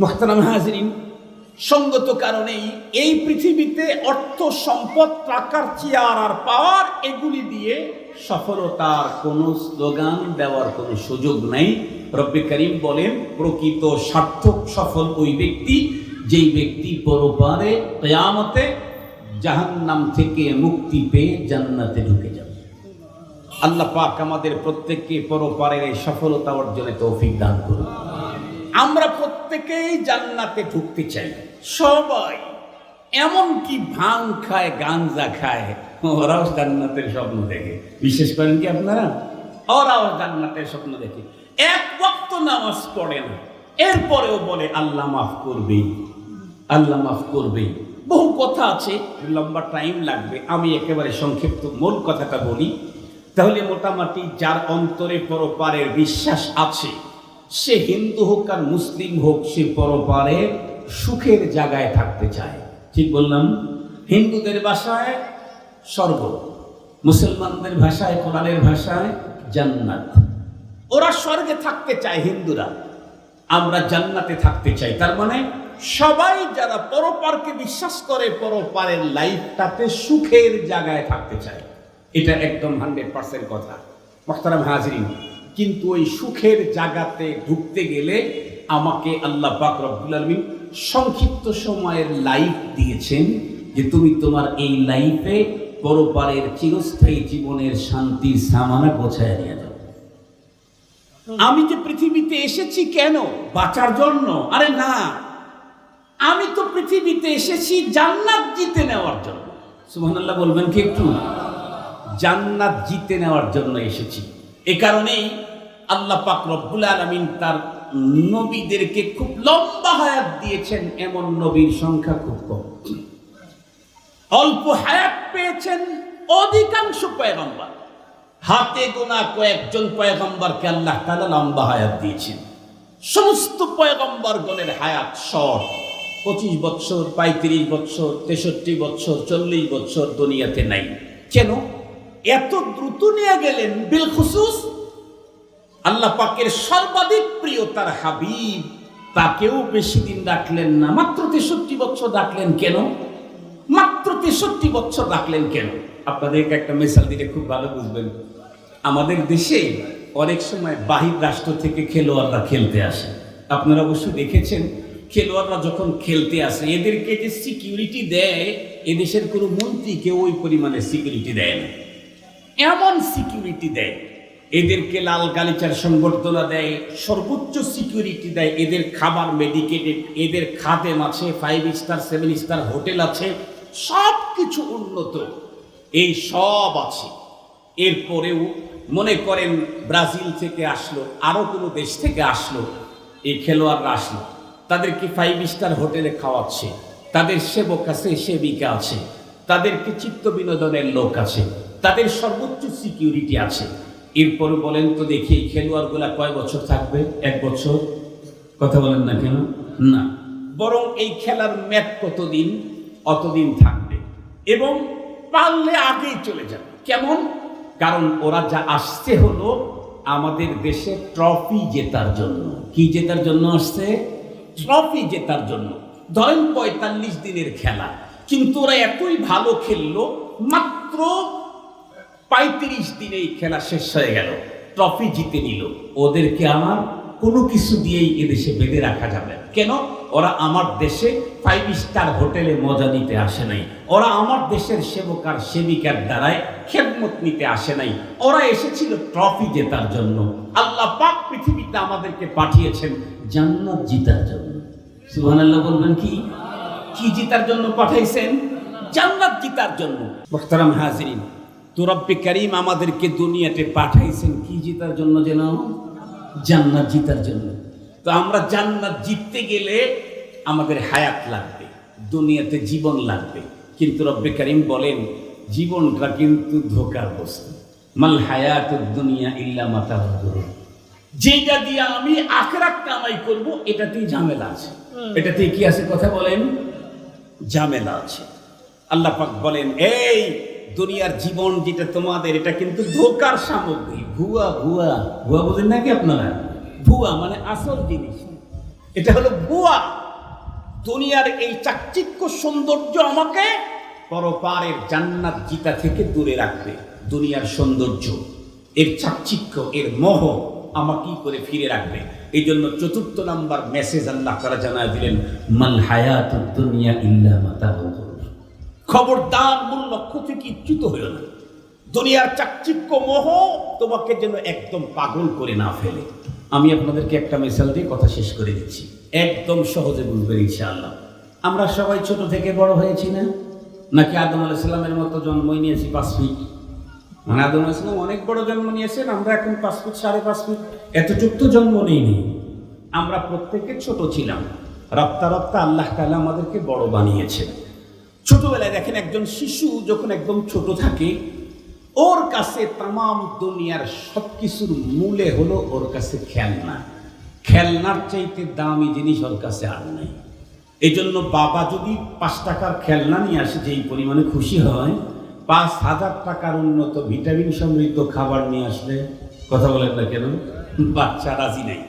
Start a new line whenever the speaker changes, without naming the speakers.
মোহতারাম হাজরিন, সঙ্গত কারণেই এই পৃথিবীতে অর্থ সম্পদ, টাকার চেয়ার আর পাওয়ার, এগুলি দিয়ে সফলতার কোনো স্লোগান দেওয়ার কোনো সুযোগ নাই। রব্বে করিম বলেন, প্রকৃত সার্থক সফল ওই ব্যক্তি, যেই ব্যক্তি পরপারে কেয়ামতে জাহান্নাম থেকে মুক্তি পেয়ে জান্নাতে ঢুকে যাবে। আল্লাহ পাক আমাদের প্রত্যেককে পরপারের এই সফলতা অর্জনে তৌফিক দান করুন। আমরা প্রত্যেকেই জান্নাতে ঢুকতে চাই। সবাই এমন কি ভাং খায়, গাঞ্জা খায়, ওরাও জান্নাতের স্বপ্ন দেখে। বিশেষ করেন কি আপনারা? ওরাও জান্নাতের স্বপ্ন দেখে। এক বক্ত নামাজ পড়ে না। এরপরেও বলে, আল্লাহ মাফ করবেই। আল্লাহ মাফ করবেই। বহু কথা আছে, লম্বা টাইম লাগবে। আমি একেবারে সংক্ষিপ্ত মূল কথাটা বলি। তাহলে মোটামুটি যার অন্তরে পরপারের বিশ্বাস আছে সে হিন্দু হোক আর মুসলিম হোক, সে পরপারে সুখের জায়গায় থাকতে চায়। ঠিক বললাম? হিন্দুদের ভাষায় স্বর্গ, মুসলমানদের ভাষায়, কোরআনের ভাষায় জান্নাত। ওরা স্বর্গে থাকতে চায় হিন্দুরা, আমরা জান্নাতে থাকতে চাই। তার মানে সবাই যারা পরপারকে বিশ্বাস করে, পরপারের লাইফটাতে সুখের জায়গায় থাকতে চায়। এটা একদম হান্ড্রেড পার্সেন্ট কথা। মোখতারাম হাজরিন কিন্তু ওই সুখের জায়গাতে ঢুকতে গেলে আমাকে আল্লাহ পাক রব্বুল আলমিন সংক্ষিপ্ত সময়ের লাইফ দিয়েছেন যে তুমি তোমার এই লাইফে পরপারের চিরস্থায়ী জীবনের শান্তির সামানা গোছায় নিয়ে যাও। আমি যে পৃথিবীতে এসেছি কেন? বাঁচার জন্য? আরে না। আমি তো পৃথিবীতে এসেছি জান্নাত জিতে নেওয়ার জন্য। সুবহানাল্লাহ বলবেন কি একটু? জান্নাত জিতে নেওয়ার জন্য এসেছি। এ কারণেই আল্লাহ পাক রব্বুল আলামিন তার নবীদেরকে খুব লম্বা হায়াত দিয়েছেন, এমন নবীর সংখ্যা খুব কম। অল্প হায়াত পেয়েছেন অধিকাংশ পয়গম্বর। হাতে গোনা কয়েকজন পয়গম্বরকে আল্লাহ তাআলা লম্বা হায়াত দিয়েছেন। সমস্ত পয়গম্বর গণের হায়াত শর্ট পঁচিশ বছর পঁয়ত্রিশ বছর তেষট্টি বছর চল্লিশ বছর দুনিয়াতে নাই। কেন? এত দ্রুত নিয়ে গেলেন, বিল খুসুস আল্লাহ পাকের সর্বাধিক প্রিয় তার হাবিব। তাকেও বেশি দিন রাখলেন না, মাত্র তেষট্টি বছর ডাকলেন কেন? মাত্র তেষট্টি বছর ডাকলেন কেন? আপনাদেরকে একটা মেসাল দিলে খুব ভালো বুঝবেন। আমাদের দেশে অনেক সময় বাহির রাষ্ট্র থেকে খেলোয়াড়রা খেলতে আসে। আপনারা অবশ্যই দেখেছেন, খেলোয়াড়রা যখন খেলতে আসে, এদেরকে যে সিকিউরিটি দেয়, এদেশের কোনো মন্ত্রীকে ওই পরিমাণে সিকিউরিটি দেয় না। এমন সিকিউরিটি দেয়। এদেরকে লাল গালিচার সংবর্ধনা দেয়, সর্বোচ্চ সিকিউরিটি দেয়, এদের খাবার মেডিকেটেড এদের খাদেম আছে five star seven star hotel আছে সব কিছু উন্নত। এই সব আছে। এরপরেও মনে করেন ব্রাজিল থেকে আসলো আরও কোনো দেশ থেকে আসলো, এই খেলোয়াড়রা আসলো। তাদেরকে ফাইভ স্টার হোটেলে খাওয়াচ্ছে, তাদের সেবক আছে, সেবিকা আছে, তাদেরকে চিত্ত বিনোদনের লোক আছে, তাদের সর্বোচ্চ সিকিউরিটি আছে। এরপর বলেন তো দেখি এই খেলোয়াড়গুলা কয় বছর থাকবে? এক বছর। কথা বলেন না কেন? না। বরং এই খেলার ম্যাচ কতদিন, অতদিন থাকবে। এবং পারলে আগেই চলে যাবে কেমন? কারণ ওরা যা আসছে হলো আমাদের দেশে ট্রফি জেতার জন্য। কি জেতার জন্য আসছে? ট্রফি জেতার জন্য। ধরেন পঁয়তাল্লিশ দিনের খেলা। কিন্তু ওরা এতই ভালো খেললো, মাত্র পঁয়ত্রিশ দিনে এই খেলা শেষ হয়ে গেল। ট্রফি জিতে নিল। ওদেরকে আমার কোনো কিছু দিয়েই এদেশে বেঁধে রাখা যাবে। কেন? ওরা আমার দেশে ফাইভ স্টার হোটেলে মজা নিতে আসে নাই। ওরা আমার দেশের সেবক আর সেবিকার দ্বারায় খেদমত নিতে আসে নাই। ওরা এসেছিল ট্রফি জেতার জন্য। আল্লাহ পাক পৃথিবীতে আমাদেরকে পাঠিয়েছেন জান্নাত জিতার জন্য। সুবহানাল্লাহ বলবেন কি? কি জিতার জন্য পাঠাইছেন? জান্নাত জিতার জন্য। মোহতারাম হাজিরিন তো রব্বে করিম আমাদেরকে দুনিয়াতে পাঠাইছেন কি জিতার জন্য যেন? জান্নাত জিতার জন্য। তো আমরা জান্নাত জিততে গেলে আমাদের হায়াত লাগবে দুনিয়াতে জীবন লাগবে। কিন্তু রব্বে করিম বলেন জীবনটা কিন্তু ধোকার বস্তু। মাল হায়াত দুনিয়া ইল্লা মাতা যেটা দিয়ে আমি আখরাত কামাই করব এটাতেই ঝামেলা আছে। এটাতে কি আছে কথা বলেন? ঝামেলা আছে। আল্লাহ পাক বলেন এই দুনিয়ার জীবন যেটা তোমাদের এটা কিন্তু ধোকার সামগ্রী। ভুয়া ভুয়া। ভুয়া বোঝেন নাকি আপনারা? ভুয়া মানে আসল জিনিস। এটা হলো ভুয়া। দুনিয়ার এই চাকচিক্য সৌন্দর্য আমাকে পরপারের জান্নাত জিতা থেকে দূরে রাখবে। দুনিয়ার সৌন্দর্য এর চাকচিক্য এর মোহ আমাকে করে ফিরে রাখবে। এই জন্য চতুর্থ নাম্বার মেসেজ আল্লাহ তারা জানায় দিলেন মাল হায়াত দুনিয়া ইল্লা মাতা। খবরদার মূল লক্ষ্য থেকে ইচ্যুত হইল না? দুনিয়ার চাকচিক্য মোহ তোমাকে যেন একদম পাগল করে না ফেলে। আমি আপনাদেরকে একটা মিসাল দিয়ে কথা শেষ করে দিচ্ছি। একদম সহজে বুঝবেন ইনশাআল্লাহ। আমরা সবাই ছোট থেকে বড় হয়েছি না? নাকি আদম আলাইসাল্লামের মতো জন্মই নিয়েছি পাঁচ ফিট? মানে আদম আলাইসাল্লাম অনেক বড় জন্ম নিয়েছেন, আমরা এখন পাঁচ ফিট, সাড়ে পাঁচ ফিট। এতটুক তো জন্ম নেইনি। আমরা প্রত্যেকে ছোট ছিলাম। রপ্তা রপ্তা আল্লাহ তাআলা আমাদেরকে বড় বানিয়েছেন। ছোটবেলায় দেখেন একজন শিশু যখন একদম ছোট থাকে, ওর কাছে তামাম দুনিয়ার সব কিছুর মূলে হলো ওর কাছে খেলনা। খেলনার চাইতে দামি জিনিস ওর কাছে আর নাই। এই জন্য বাবা যদি পাঁচ টাকার খেলনা নিয়ে আসে, যেই পরিমাণে খুশি হয়, পাঁচ হাজার টাকার উন্নত ভিটামিন সমৃদ্ধ খাবার নিয়ে আসলে, কথা বলেন না কেন? বাচ্চা রাজি নাই।